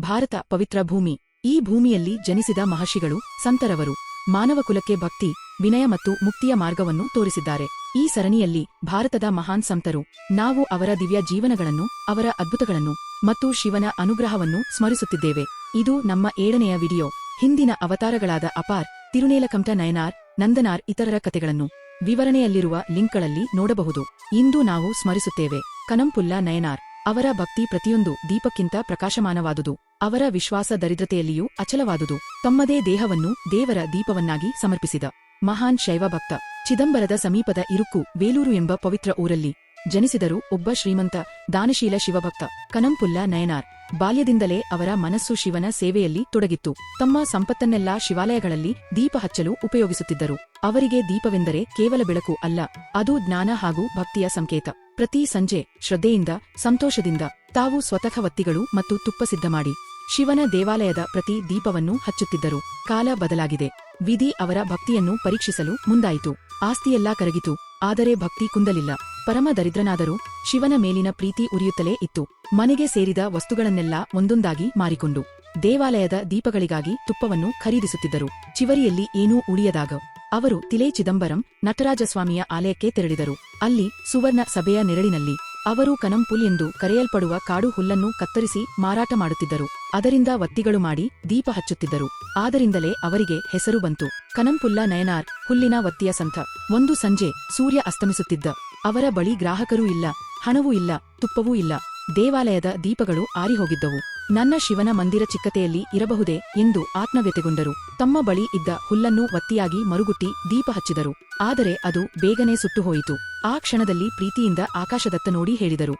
ಭಾರತ ಪವಿತ್ರ ಭೂಮಿ. ಈ ಭೂಮಿಯಲ್ಲಿ ಜನಿಸಿದ ಮಹರ್ಷಿಗಳು, ಸಂತರವರು ಮಾನವಕುಲಕ್ಕೆ ಭಕ್ತಿ, ವಿನಯ ಮತ್ತು ಮುಕ್ತಿಯ ಮಾರ್ಗವನ್ನು ತೋರಿಸಿದ್ದಾರೆ. ಈ ಸರಣಿಯಲ್ಲಿ ಭಾರತದ ಮಹಾನ್ ಸಂತರು, ನಾವು ಅವರ ದಿವ್ಯ ಜೀವನಗಳನ್ನು, ಅವರ ಅದ್ಭುತಗಳನ್ನು ಮತ್ತು ಶಿವನ ಅನುಗ್ರಹವನ್ನು ಸ್ಮರಿಸುತ್ತಿದ್ದೇವೆ. ಇದು ನಮ್ಮ ಏಳನೆಯ ವಿಡಿಯೋ. ಹಿಂದಿನ ಅವತಾರಗಳಾದ ಅಪಾರ್, ತಿರುನೇಲಕಂಠ ನಯನಾರ್, ನಂದನಾರ್ ಇತರರ ಕಥೆಗಳನ್ನು ವಿವರಣೆಯಲ್ಲಿರುವ ಲಿಂಕ್ಗಳಲ್ಲಿ ನೋಡಬಹುದು. ಇಂದು ನಾವು ಸ್ಮರಿಸುತ್ತೇವೆ. ಕನಂಪುಲ್ಲ ನಯನಾರ್. ಅವರ ಭಕ್ತಿ ಪ್ರತಿಯೊಂದು ದೀಪಕ್ಕಿಂತ ಪ್ರಕಾಶಮಾನವಾದುದು. ಅವರ ವಿಶ್ವಾಸ ದರಿದ್ರತೆಯಲ್ಲಿಯೂ ಅಚಲವಾದುದು. ತಮ್ಮದೇ ದೇಹವನ್ನು ದೇವರ ದೀಪವನ್ನಾಗಿ ಸಮರ್ಪಿಸಿದ. ಮಹಾನ್ ಶೈವ ಭಕ್ತ. ಚಿದಂಬರದ ಸಮೀಪದ ಇರುಕ್ಕು ಬೇಲೂರು ಎಂಬ ಪವಿತ್ರ ಊರಲ್ಲಿ ಜನಿಸಿದರು ಒಬ್ಬ ಶ್ರೀಮಂತ, ದಾನಶೀಲ ಶಿವಭಕ್ತ, ಕನಂಪುಲ್ಲ ನಯನಾರ್. ಬಾಲ್ಯದಿಂದಲೇ ಅವರ ಮನಸ್ಸು ಶಿವನ ಸೇವೆಯಲ್ಲಿ ತೊಡಗಿತ್ತು. ತಮ್ಮ ಸಂಪತ್ತನ್ನೆಲ್ಲಾ ಶಿವಾಲಯಗಳಲ್ಲಿ ದೀಪ ಹಚ್ಚಲು ಉಪಯೋಗಿಸುತ್ತಿದ್ದರು. ಅವರಿಗೆ ದೀಪವೆಂದರೆ ಕೇವಲ ಬೆಳಕು ಅಲ್ಲ, ಅದು ಜ್ಞಾನ ಹಾಗೂ ಭಕ್ತಿಯ ಸಂಕೇತ. ಪ್ರತಿ ಸಂಜೆ ಶ್ರದ್ಧೆಯಿಂದ, ಸಂತೋಷದಿಂದ ತಾವು ಸ್ವತಃ ವತ್ತಿಗಳು ಮತ್ತು ತುಪ್ಪ ಸಿದ್ಧ ಮಾಡಿ ಶಿವನ ದೇವಾಲಯದ ಪ್ರತಿ ದೀಪವನ್ನು ಹಚ್ಚುತ್ತಿದ್ದರು. ಕಾಲ ಬದಲಾಗಿದೆ. ವಿಧಿ ಅವರ ಭಕ್ತಿಯನ್ನು ಪರೀಕ್ಷಿಸಲು ಮುಂದಾಯಿತು. ಆಸ್ತಿಯೆಲ್ಲಾ ಕರಗಿತು. ಆದರೆ ಭಕ್ತಿ ಕುಂದಲಿಲ್ಲ. ಪರಮ ದರಿದ್ರನಾದರೂ ಶಿವನ ಮೇಲಿನ ಪ್ರೀತಿ ಉರಿಯುತ್ತಲೇ ಇತ್ತು. ಮನೆಗೆ ಸೇರಿದ ವಸ್ತುಗಳನ್ನೆಲ್ಲಾ ಒಂದೊಂದಾಗಿ ಮಾರಿಕೊಂಡು ದೇವಾಲಯದ ದೀಪಗಳಿಗಾಗಿ ತುಪ್ಪವನ್ನು ಖರೀದಿಸುತ್ತಿದ್ದರು. ಚಿವರಿಯಲ್ಲಿ ಏನೂ ಉಳಿಯದಾಗ ಅವರು ತಿಲೇ ಚಿದಂಬರಂ ನಟರಾಜಸ್ವಾಮಿಯ ಆಲಯಕ್ಕೆ ತೆರಳಿದರು. ಅಲ್ಲಿ ಸುವರ್ಣ ಸಭೆಯ ನೆರಳಿನಲ್ಲಿ ಅವರು ಕನಂಪುಲ್ ಎಂದು ಕರೆಯಲ್ಪಡುವ ಕಾಡು ಹುಲ್ಲನ್ನು ಕತ್ತರಿಸಿ ಮಾರಾಟ ಮಾಡುತ್ತಿದ್ದರು. ಅದರಿಂದ ವತ್ತಿಗಳು ಮಾಡಿ ದೀಪ ಹಚ್ಚುತ್ತಿದ್ದರು. ಆದರಿಂದಲೇ ಅವರಿಗೆ ಹೆಸರು ಬಂತು. ಕನಂಪುಲ್ಲ ನಯನಾರ್ ಹುಲ್ಲಿನ ವತ್ತಿಯ ಸಂಥ. ಒಂದು ಸಂಜೆ ಸೂರ್ಯ ಅಸ್ತಮಿಸುತ್ತಿದ್ದ. ಅವರ ಬಳಿ ಗ್ರಾಹಕರೂ ಇಲ್ಲ, ಹಣವೂ ಇಲ್ಲ, ತುಪ್ಪವೂ ಇಲ್ಲ. ದೇವಾಲಯದ ದೀಪಗಳು ಆರಿಹೋಗಿದ್ದವು. ನನ್ನ ಶಿವನ ಮಂದಿರ ಚಿಕ್ಕತೆಯಲ್ಲಿ ಇರಬಹುದೇ ಎಂದು ಆತ್ಮವ್ಯತೆಗೊಂಡರು ತಮ್ಮ ಬಳಿ ಇದ್ದ ಹುಲ್ಲನ್ನು ಒತ್ತಿಯಾಗಿ ಮರುಗುಟ್ಟಿ ದೀಪ ಹಚ್ಚಿದರು. ಆದರೆ ಅದು ಬೇಗನೆ ಸುಟ್ಟುಹೋಯಿತು. ಆ ಕ್ಷಣದಲ್ಲಿ ಪ್ರೀತಿಯಿಂದ ಆಕಾಶದತ್ತ ನೋಡಿ ಹೇಳಿದರು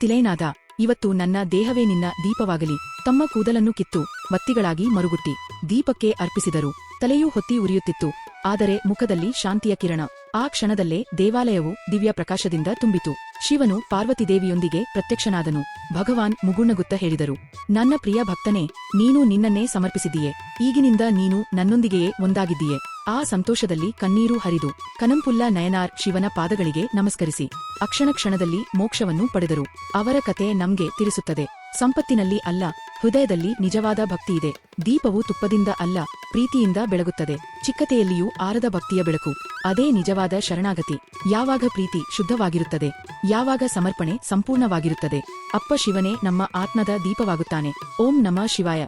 ತಿಲೈನಾದ ಇವತ್ತು ನನ್ನ ದೇಹವೇ ನಿನ್ನ ದೀಪವಾಗಲಿ. ತಮ್ಮ ಕೂದಲನ್ನು ಕಿತ್ತು, ಮತ್ತಿಗಳಾಗಿ ಮರುಗುಟ್ಟಿ, ದೀಪಕ್ಕೆ ಅರ್ಪಿಸಿದರು. ತಲೆಯೂ ಹೊತ್ತಿ ಉರಿಯುತ್ತಿತ್ತು. ಆದರೆ ಮುಖದಲ್ಲಿ ಶಾಂತಿಯ ಕಿರಣ. ಆ ಕ್ಷಣದಲ್ಲೇ ದೇವಾಲಯವು ದಿವ್ಯ ಪ್ರಕಾಶದಿಂದ ತುಂಬಿತು. ಶಿವನು ಪಾರ್ವತಿದೇವಿಯೊಂದಿಗೆ ಪ್ರತ್ಯಕ್ಷನಾದನು. ಭಗವಾನ್ ಮುಗುಣಗುತ್ತ ಹೇಳಿದರು, ನನ್ನ ಪ್ರಿಯ ಭಕ್ತನೇ, ನೀನು ನಿನ್ನನ್ನೇ ಸಮರ್ಪಿಸಿದ್ದೀಯೆ. ಈಗಿನಿಂದ ನೀನು ನನ್ನೊಂದಿಗೆಯೇ ಒಂದಾಗಿದ್ದೀಯೆ. ಆ ಸಂತೋಷದಲ್ಲಿ ಕಣ್ಣೀರು ಹರಿದು, ಕನಂಪುಲ್ಲ ನಯನಾರ್ ಶಿವನ ಪಾದಗಳಿಗೆ ನಮಸ್ಕರಿಸಿ. ಅಕ್ಷಣ ಕ್ಷಣದಲ್ಲಿ ಮೋಕ್ಷವನ್ನು ಪಡೆದರು. ಅವರ ಕತೆ ನಮ್ಗೆ ತಿಳಿಸುತ್ತದೆ. ಸಂಪತ್ತಿನಲ್ಲಿ ಅಲ್ಲ, ಹೃದಯದಲ್ಲಿ ನಿಜವಾದ ಭಕ್ತಿಯಿದೆ ದೀಪವು ತುಪ್ಪದಿಂದ ಅಲ್ಲ, ಪ್ರೀತಿಯಿಂದ ಬೆಳಗುತ್ತದೆ. ಚಿಕ್ಕತೆಯಲ್ಲಿಯೂ ಆರದ ಭಕ್ತಿಯ ಬೆಳಕು. ಅದೇ ನಿಜವಾದ ಶರಣಾಗತಿ. ಯಾವಾಗ ಪ್ರೀತಿ ಶುದ್ಧವಾಗಿರುತ್ತದೆ, ಯಾವಾಗ ಸಮರ್ಪಣೆ ಸಂಪೂರ್ಣವಾಗಿರುತ್ತದೆ. ಅಪ್ಪ ಶಿವನೇ ನಮ್ಮ ಆತ್ಮದ ದೀಪವಾಗುತ್ತಾನೆ. ಓಂ ನಮ ಶಿವಾಯ.